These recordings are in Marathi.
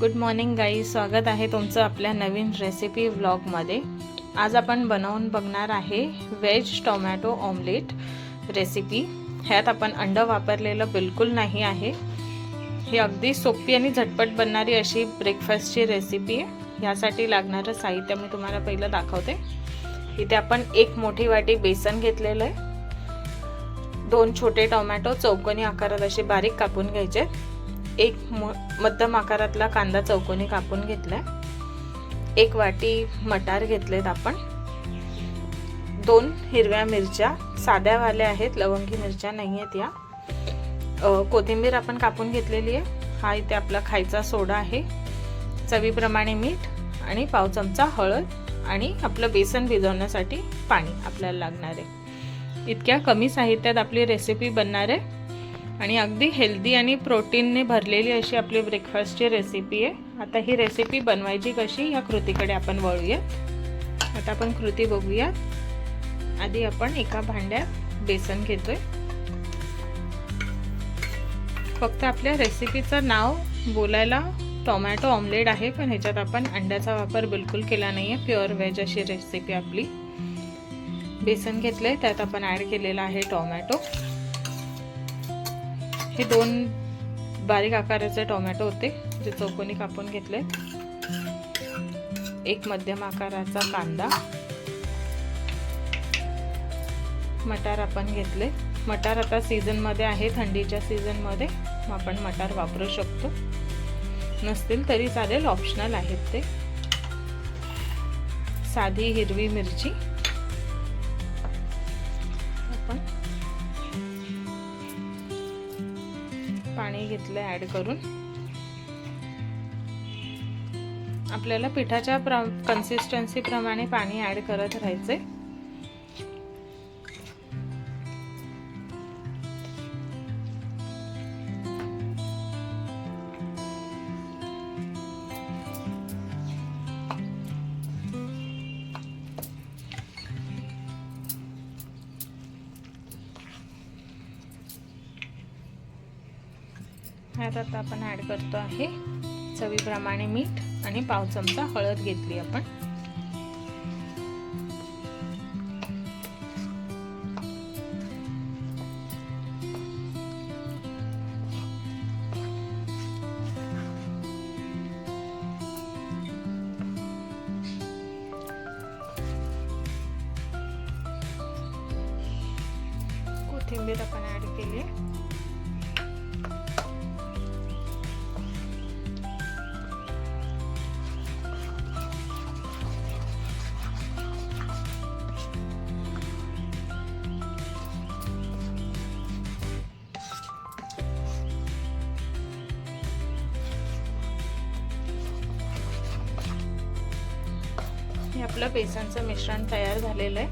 गुड मॉर्निंग गाई स्वागत आहे तुमचं आपल्या नवीन रेसिपी व्लॉगमध्ये आज आपण बनवून बघणार आहे व्हेज टोमॅटो ऑमलेट रेसिपी ह्यात आपण अंडं वापरलेलं बिलकुल नाही आहे. ही अगदी सोपी आणि झटपट बनणारी अशी ब्रेकफास्टची रेसिपी आहे. ह्यासाठी लागणारं साहित्य मी तुम्हाला पहिलं दाखवते. इथे आपण एक मोठी वाटी बेसन घेतलेलं आहे. दोन छोटे टोमॅटो चौकोनी आकारात असे बारीक कापून घ्यायचे एक म मध्यम आकारातला कांदा चौकोनी कापून घेतलाय. एक वाटी मटार घेतलेत आपण. दोन हिरव्या मिरच्या साध्यावाल्या आहेत लवंगी मिरच्या नाही आहेत या कोथिंबीर आपण कापून घेतलेली आहे. हा इथे आपला खायचा सोडा आहे. चवीप्रमाणे मीठ आणि पाव चमचा हळद आणि आपलं बेसन भिजवण्यासाठी पाणी आपल्याला लागणार आहे. इतक्या कमी साहित्यात आपली रेसिपी बनणार आहे. आणि अगदी हेल्दी आणि प्रोटीनने भरलेली अशी आपली ब्रेकफास्टची रेसिपी आहे. आता ही रेसिपी बनवायची कशी या कृतीकडे आपण वळूयात आता आपण कृती बघूयात आधी आपण एका भांड्यात बेसन घेतोय. फक्त आपल्या रेसिपीचं नाव बोलायला टोमॅटो ऑमलेट आहे पण ह्याच्यात आपण अंड्याचा वापर बिलकुल केला नाही आहे प्युअर व्हेज अशी रेसिपी आपली. बेसन घेतलंय त्यात आपण ॲड केलेला आहे टोमॅटो हे दोन बारीक आकाराचे टोमॅटो होते जे चौकोनी कापून घेतले. एक मध्यम आकाराचा कांदा. मटार आपण घेतले. मटार आता सीझनमध्ये आहे थंडीच्या सीझनमध्ये आपण मटार वापरू शकतो. नसतील तरी चालेल ऑप्शनल आहेत ते. साधी हिरवी मिरची. पाणी घेतलं ॲड करून. आपल्याला पिठाच्या प्र कन्सिस्टन्सीप्रमाणे पाणी ॲड करत राहायचे ह्यात आता आपण ॲड करतो आहे चवीप्रमाणे मीठ आणि पाव चमचा हळद घेतली आपण. कोथिंबीर आपण ॲड केली हे आपलं बेसनचं मिश्रण तयार झालेलं आहे.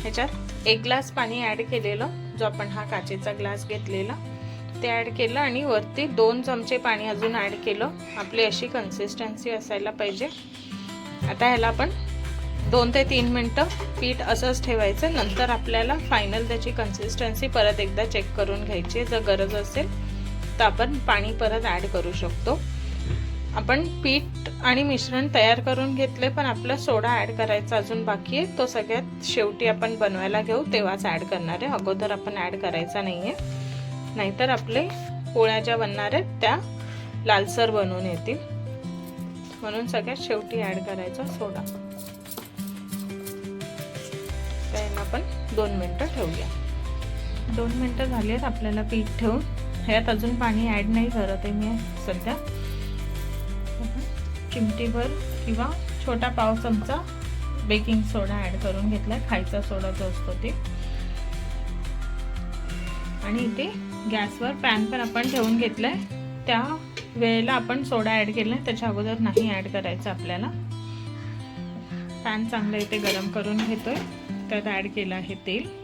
ह्याच्यात एक ग्लास पाणी ॲड केलेलं जो आपण हा काचेचा ग्लास घेतलेला. ते ॲड केलं आणि वरती दोन चमचे पाणी अजून ॲड केलं. आपली अशी कन्सिस्टन्सी असायला पाहिजे. आता ह्याला आपण दोन ते तीन मिनटं पीठ असंच ठेवायचं. नंतर आपल्याला फायनल त्याची कन्सिस्टन्सी परत एकदा चेक करून घ्यायची जर गरज असेल तर आपण पाणी परत ॲड करू शकतो. आपण पीठ आणि मिश्रण तयार करून घेतले पण आपला सोडा ॲड करायचा अजून बाकी आहे. तो सगळ्यात शेवटी आपण बनवायला घेऊ. तेव्हाच ॲड करणार आहे. अगोदर आपण ॲड करायचा नाही आहे नाहीतर आपले पोळ्या ज्या बनणार आहेत त्या लालसर बनवून येतील. म्हणून सगळ्यात शेवटी ॲड करायचा सोडा. त्याला आपण दोन मिनटं ठेवूया. दोन मिनटं झाली आहेत आपल्याला पीठ ठेवून. ह्यात अजून पाणी ॲड नाही करत आहे मी सध्या. चिमटीभर किंवा छोटा पाव चमचा बेकिंग सोडा ॲड करून घेतला. खायचा सोडा जो असतो ते. आणि इथे गॅसवर पॅन पण आपण ठेवून घेतलाय. त्या वेळेला आपण सोडा ॲड केला त्याच्या अगोदर नाही ॲड करायचं आपल्याला. पॅन चांगलं इथे गरम करून घेतोय. त्यात ॲड केलं आहे तेल.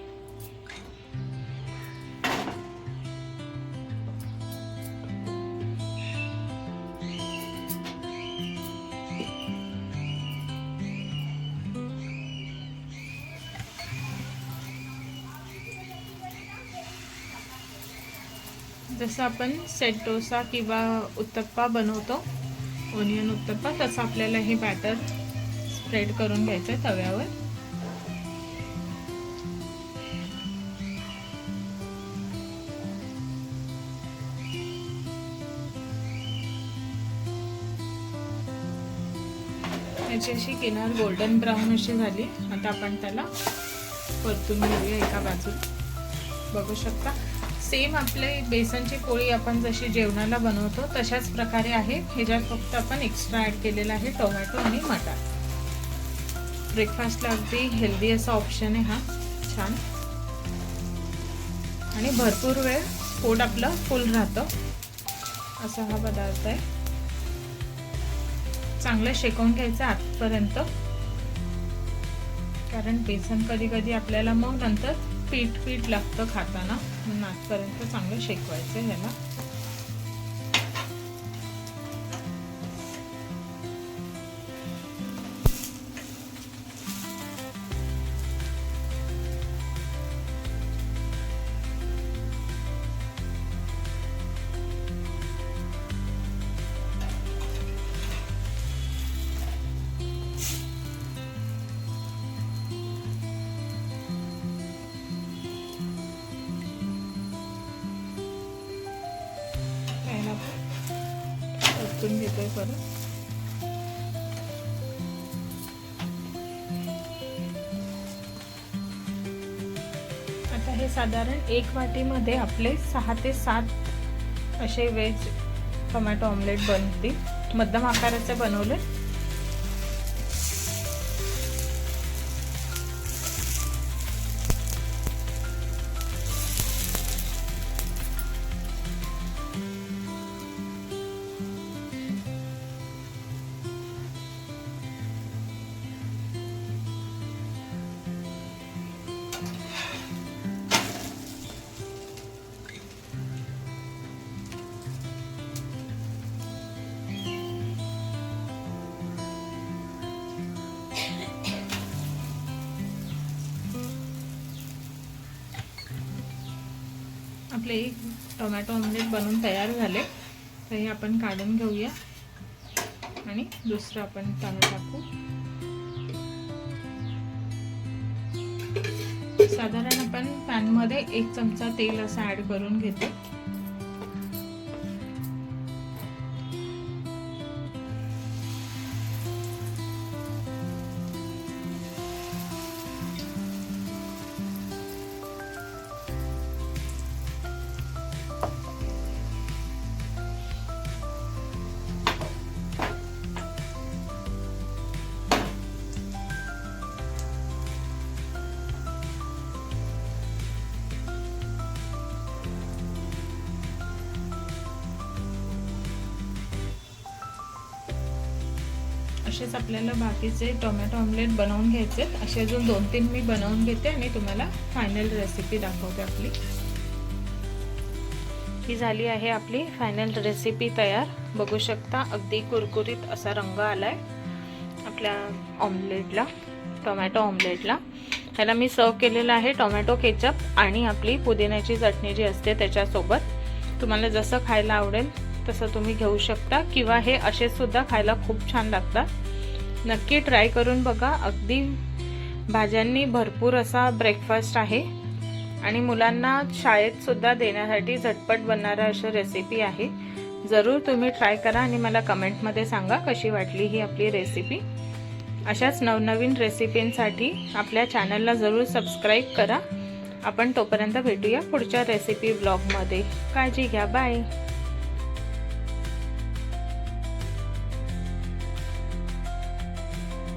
जसं आपण सेट डोसा किंवा उत्तप्पा बनवतो ओनियन उत्तप्पा तसं आपल्याला हे बॅटर स्प्रेड करून घ्यायचं आहे तव्यावर. याची अशी किनार गोल्डन ब्राऊन अशी झाली. आता आपण त्याला परतून घेऊया एका बाजूला. बघू शकता? सेम आपले बेसनची पोळी आपण जशी जेवणाला बनवतो तशाच प्रकारे आहे. ह्याच्यात फक्त आपण एक्स्ट्रा ॲड केलेला आहे टोमॅटो आणि मटार. ब्रेकफास्टला अगदी हेल्दी असा ऑप्शन आहे हा. छान. आणि भरपूर वेळ पोट आपलं फुल राहतं. असा हा पदार्थ आहे. चांगलं शेकवून घ्यायचं आतपर्यंत. कारण बेसन कधी कधी आपल्याला मग नंतर पीठ पीठ लागतं खाताना. म्हणून चांगलं शेकवायचं ह्याला. परतून घेतोय परत. आता हे साधारण एक वाटीमध्ये आपले सहा ते सात असे व्हेज टोमॅटो ऑमलेट बनतील. मध्यम आकाराचे बनवले. आपले एक टोमॅटो ऑमलेट बनवून तयार झाले. तर हे आपण काढून घेऊया. आणि दुसरं आपण तांदूळ टाकू. साधारण आपण पॅनमध्ये एक चमचा तेल असं ॲड करून घेतो. असेच आपल्याला बाकीचे टोमॅटो ऑमलेट बनवून घ्यायचे असे अजून दोन तीन मी बनवून घेते आणि तुम्हाला फायनल रेसिपी दाखवते आपली. ही झाली आहे आपली फायनल रेसिपी तयार. बघू शकता अगदी कुरकुरीत असा रंग आलाय आपल्या ऑमलेटला टोमॅटो ऑमलेटला ह्याला मी सर्व केलेलं आहे टोमॅटो केचप आणि आपली पुदिन्याची चटणी जी असते त्याच्यासोबत. तुम्हाला जसं खायला आवडेल तसं तुम्ही घेऊ शकता किंवा हे असे सुद्धा खायला खूप छान लागतात. नक्की ट्राय करून बघा. अगदी भाज्यांनी भरपूर असा ब्रेकफास्ट आहे. आणि मुलांना शाळेत सुद्धा देण्यासाठी झटपट बनणारा अशी रेसिपी आहे. जरूर तुम्ही ट्राय करा आणि मला कमेंटमध्ये सांगा कशी वाटली ही आपली रेसिपी अशाच नवनवीन रेसिपींसाठी आपल्या चॅनलला जरूर सबस्क्राईब करा. आपण तोपर्यंत भेटूया पुढच्या रेसिपी ब्लॉगमध्ये काळजी घ्या. बाय